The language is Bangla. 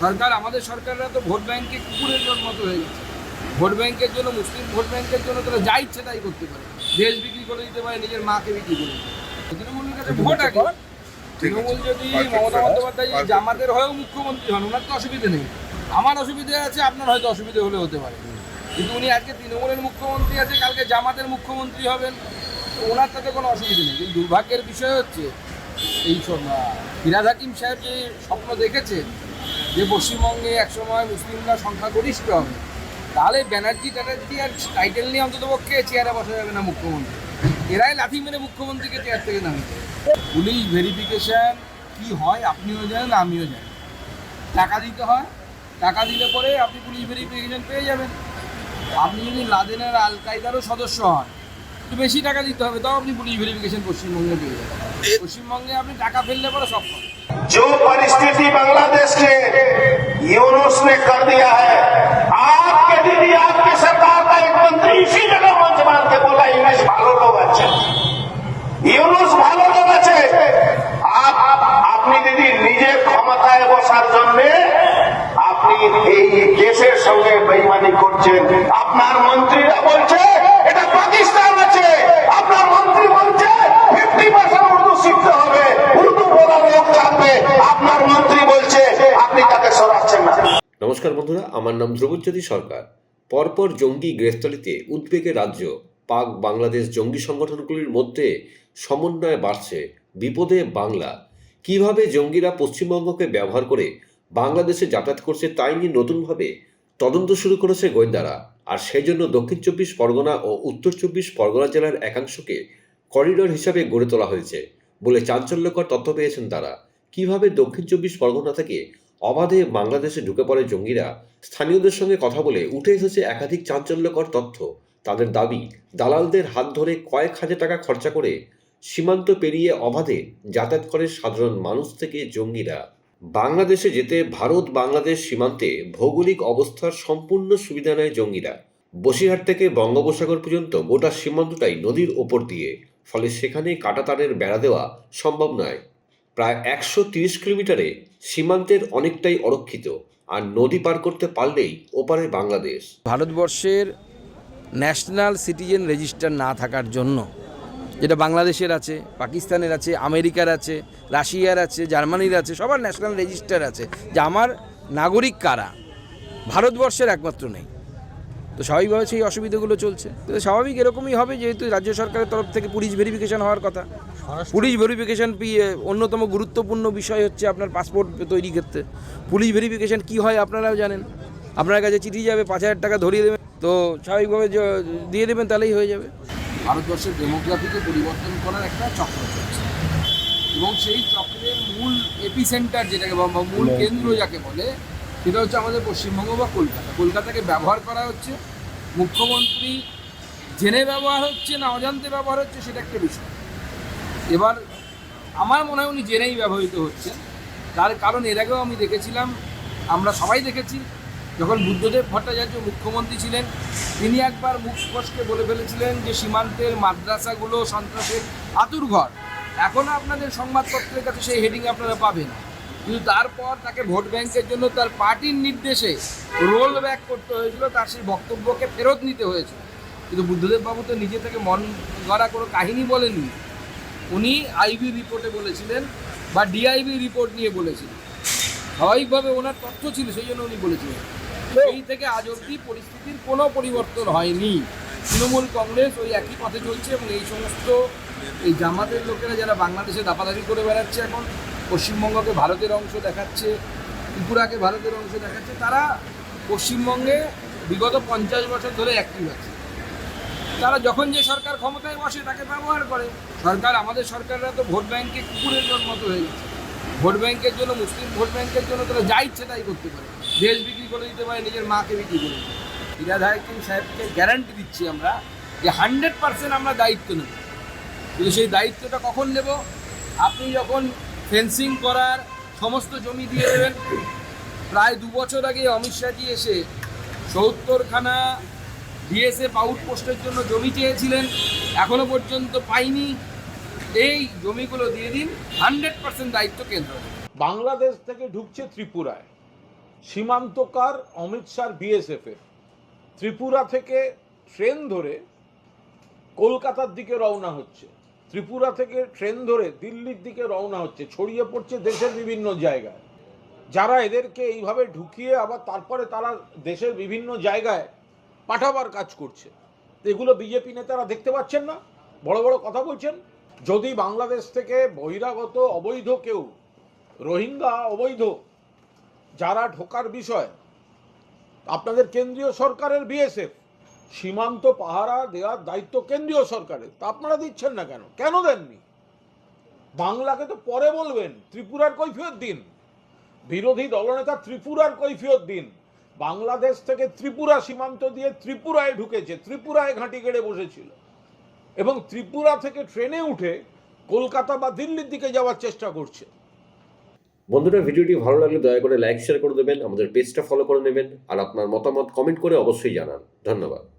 সরকার আমাদের সরকাররা তো ভোট ব্যাংকে কুকুরের জন্য মতো হয়ে গেছে। ভোট ব্যাংকের জন্য মুসলিম ভোট ব্যাংকের জন্য তারা যা ইচ্ছে তাই করতে পারে। দেশ বিক্রি করে দিতে পারে নিজের মাকে বিক্রি করে দিতে পারে। তৃণমূলের কাছে ভোট আগে। তৃণমূল যদি মমতা বন্দ্যোপাধ্যায় জামাতের হয়েও মুখ্যমন্ত্রী হন ওনার তো অসুবিধে নেই। আমার অসুবিধে আছে আপনার হয়তো অসুবিধে হলে হতে পারে। কিন্তু উনি আজকে তৃণমূলের মুখ্যমন্ত্রী আছে কালকে জামাতের মুখ্যমন্ত্রী হবেন তো ওনার তাতে কোনো অসুবিধে নেই। কিন্তু দুর্ভাগ্যের বিষয় হচ্ছে এই ফিরাদ হাকিম সাহেব যে স্বপ্ন দেখেছেন যে পশ্চিমবঙ্গে একসময় মুসলিমরা সংখ্যাগরিষ্ঠ হবে, তাহলে ব্যানার্জি ট্যানার্জি আর টাইটেল নিয়ে অন্তত পক্ষে চেয়ারে বসা যাবে না মুখ্যমন্ত্রী। এরাই লাথি মেরে মুখ্যমন্ত্রীকে চেয়ার থেকে নামিয়ে পুলিশ ভেরিফিকেশন, কি হয় আপনিও জানেন, আমিও জানি। টাকা দিতে হয়, টাকা দিলে পরে আপনি পুলিশ ভেরিফিকেশন পেয়ে যাবেন। আপনি যদি লাদেনের আল কায়দারও সদস্য হন একটু বেশি টাকা দিতে হবে তাও আপনি পুলিশ ভেরিফিকেশন পশ্চিমবঙ্গে পেয়ে যাবেন পশ্চিমবঙ্গে আপনি টাকা ফেললে পরে সব পাবেন जो परिस्थिति बांग्लादेश के यूनुस ने कर दिया है आपके दीदी आपकी सरकार का एक मंत्री इसी जगह मंच मार के बोला यूनुस ভালো লোক আছে ইউনুস ভালো লোক আছে আপ- আপ- আপনি দিদি নিজের ক্ষমতায় বসার জন্য আপনি এই দেশের সঙ্গে বেইমানি করছেন আপনার মন্ত্রীরা নমস্কার বন্ধুরা, আমার নাম ধ্রুবজ্যোতি সরকার। পরপর জঙ্গি গ্রেফতারিতে উদ্বেগের রাজ্য, পাক বাংলাদেশ জঙ্গি সংগঠনগুলির মধ্যে সমন্বয় বাড়ছে বিপদে বাংলা। কীভাবে জঙ্গিরা পশ্চিমবঙ্গকে ব্যবহার করে বাংলাদেশে যাতায়াত করছে তাই নিয়ে নতুনভাবে তদন্ত শুরু করেছে গোয়েন্দারা। আর সেই জন্য দক্ষিণ চব্বিশ পরগনা ও উত্তর চব্বিশ পরগনা জেলার একাংশকে করিডোর হিসাবে গড়ে তোলা হয়েছে বলে চাঞ্চল্যকর তথ্য পেয়েছেন তারা। কীভাবে দক্ষিণ চব্বিশ পরগনা থেকে অবাধে বাংলাদেশে ঢুকে পড়ে জঙ্গিরা স্থানীয়দের সঙ্গে কথা বলে উঠে এসেছে একাধিক চাঞ্চল্যকর তথ্য। তাদের দাবি, দালালদের হাত ধরে কয়েক হাজার টাকা খরচা করে সীমান্ত পেরিয়ে অবাধে যাতায়াত করে সাধারণ মানুষ থেকে জঙ্গিরা। বাংলাদেশে যেতে ভারত বাংলাদেশ সীমান্তে ভৌগোলিক অবস্থার সম্পূর্ণ সুবিধা নেয় জঙ্গিরা। বসিরহাট থেকে বঙ্গোপসাগর পর্যন্ত গোটা সীমান্তটাই নদীর ওপর দিয়ে, ফলে সেখানে কাটাতারের বেড়া দেওয়া সম্ভব নয়। প্রায় একশো তিরিশ কিলোমিটারে সীমান্তের অনেকটাই অরক্ষিত, আর নদী পার করতে পারলেই ওপারে বাংলাদেশ। ভারতবর্ষের ন্যাশনাল সিটিজেন রেজিস্টার না থাকার জন্য, যেটা বাংলাদেশের আছে, পাকিস্তানের আছে, আমেরিকার আছে, রাশিয়ার আছে, জার্মানির আছে, সবার ন্যাশনাল রেজিস্টার আছে, যে আমার নাগরিক কারা? ভারতবর্ষের একমাত্র নেই। তো স্বাভাবিকভাবে সেই অসুবিধাগুলো চলছে। তো স্বাভাবিক এরকমই হবে, যেহেতু রাজ্য সরকারের তরফ থেকে পুলিশ ভেরিফিকেশন হওয়ার কথা। পুলিশ ভেরিফিকেশন অন্যতম গুরুত্বপূর্ণ বিষয় হচ্ছে আপনার পাসপোর্ট তৈরি ক্ষেত্রে। পুলিশ ভেরিফিকেশন কি হয় আপনারাও জানেন। আপনার কাছে চিঠি যাবে পাঁচ হাজার টাকা ধরিয়ে দেবেন তো স্বাভাবিকভাবে দিয়ে দেবেন তাহলেই হয়ে যাবে। ভারতবর্ষের ডেমোগ্রাফিকে পরিবর্তন করার একটা চক্র চলছে। এবং সেই চক্রের মূল এপি সেন্টার যেটাকে বা বা মূল কেন্দ্র যাকে বলে সেটা হচ্ছে আমাদের পশ্চিমবঙ্গ বা কলকাতা। কলকাতাকে ব্যবহার করা হচ্ছে। মুখ্যমন্ত্রী জেনে ব্যবহার হচ্ছে না অজান্তে ব্যবহার হচ্ছে সেটা একটা বিষয়। এবার আমার মনে হয় উনি জেনেই ব্যবহৃত হচ্ছেন। তার কারণ এর আগেও আমি দেখেছিলাম, আমরা সবাই দেখেছি, যখন বুদ্ধদেব ভট্টাচার্য মুখ্যমন্ত্রী ছিলেন, তিনি একবার মুখ স্পষ্টে বলে ফেলেছিলেন যে সীমান্তের মাদ্রাসাগুলো সন্ত্রাসের আতুরঘর এখনও আপনাদের সংবাদপত্রের কাছে সেই হেডিং আপনারা পাবেন। কিন্তু তারপর তাকে ভোট ব্যাংকের জন্য তার পার্টির নির্দেশে রোল ব্যাক করতে হয়েছিল, তার সেই বক্তব্যকে ফেরত নিতে হয়েছিল। কিন্তু বুদ্ধদেব বাবু তো নিজে থেকে মন গড়া কোনো কাহিনী বলেননি। উনি আইবি রিপোর্টে বলেছিলেন বা ডিআইবি রিপোর্ট নিয়ে বলেছিলেন। স্বাভাবিকভাবে ওনার তথ্য ছিল সেই জন্য উনি বলেছিলেন। সেই থেকে আজ অবধি পরিস্থিতির কোনো পরিবর্তন হয়নি। তৃণমূল কংগ্রেস ওই একই পথে চলছে এবং এই সমস্ত এই জামাতের লোকেরা যারা বাংলাদেশে দাপাদাপি করে বেড়াচ্ছে এখন পশ্চিমবঙ্গকে ভারতের অংশ দেখাচ্ছে ত্রিপুরাকে ভারতের অংশ দেখাচ্ছে তারা পশ্চিমবঙ্গে বিগত পঞ্চাশ বছর ধরে অ্যাক্টিভ আছে। তারা যখন যে সরকার ক্ষমতায় বসে, তাকে ব্যবহার করে। সরকার, আমাদের সরকাররা তো ভোট ব্যাংকে কুকুরের মতো হয়ে গেছে। ভোট ব্যাংকের জন্য, মুসলিম ভোট ব্যাংকের জন্য তারা যা ইচ্ছে তাই করতে পারে। দেশ বিক্রি করে দিতে পারে, নিজের মাকে বিক্রি করে দিতে পারে। হাকিম সাহেবকে গ্যারান্টি দিচ্ছি আমরা যে হান্ড্রেড পার্সেন্ট আমরা দায়িত্ব নেব। কিন্তু সেই দায়িত্বটা কখন নেব? আপনি যখন ফেন্সিং করার সমস্ত জমি দিয়ে দেবেন, প্রায় দু বছর আগে অমিত শাহজি এসে সত্তরখানা বিএসএফ আউটপোস্টের জন্য জমি চেয়েছিলেন, এখনও পর্যন্ত পাইনি। এই জমিগুলো দিয়ে দিন হান্ড্রেড পার্সেন্ট দায়িত্ব কেন্দ্র। বাংলাদেশ থেকে ঢুকছে ত্রিপুরায়। সীমান্তকার অমিত শাহ বিএসএফ এর। ত্রিপুরা থেকে ট্রেন ধরে কলকাতার দিকে রওনা হচ্ছে। ত্রিপুরা থেকে ট্রেন ধরে দিল্লির দিকে রওনা হচ্ছে। ছড়িয়ে পড়ছে দেশের বিভিন্ন জায়গায়। যারা এদেরকে এইভাবে ঢুকিয়ে আবার তারপরে তারা দেশের বিভিন্ন জায়গায় পাঠাবার কাজ করছে। এগুলো বিজেপি নেতারা দেখতে পাচ্ছেন না। বড় বড় কথা বলছেন, যদি বাংলাদেশ থেকে বহিরাগত অবৈধ কেউ, রোহিঙ্গা অবৈধ, যারা ঢোকার বিষয়, আপনাদের কেন্দ্রীয় সরকারের বিএসএফ, সীমান্ত পাহারা দেওয়ার দায়িত্ব কেন্দ্রীয় সরকারের, তা আপনারা দিচ্ছেন না কেন? কেন দেননি? বাংলাকে তো পরে বলবেন, ত্রিপুরার কৈফিয়ত দিন। বিরোধী দলনেতা ত্রিপুরার কৈফিয়ত দিন। বাংলাদেশ থেকে ত্রিপুরা সীমান্ত দিয়ে ত্রিপুরায় ঢুকেছে, ত্রিপুরায় ঘাঁটি গেড়ে বসেছিল। এবং ত্রিপুরা থেকে ট্রেনে উঠে কলকাতা বা দিল্লির দিকে যাওয়ার চেষ্টা করছে। বন্ধুরা, ভিডিওটি ভালো লাগলে দয়া করে লাইক শেয়ার করে দেবেন, আমাদের পেজটা ফলো করে নেবেন, আর আপনার মতামত কমেন্ট করে অবশ্যই জানান। ধন্যবাদ।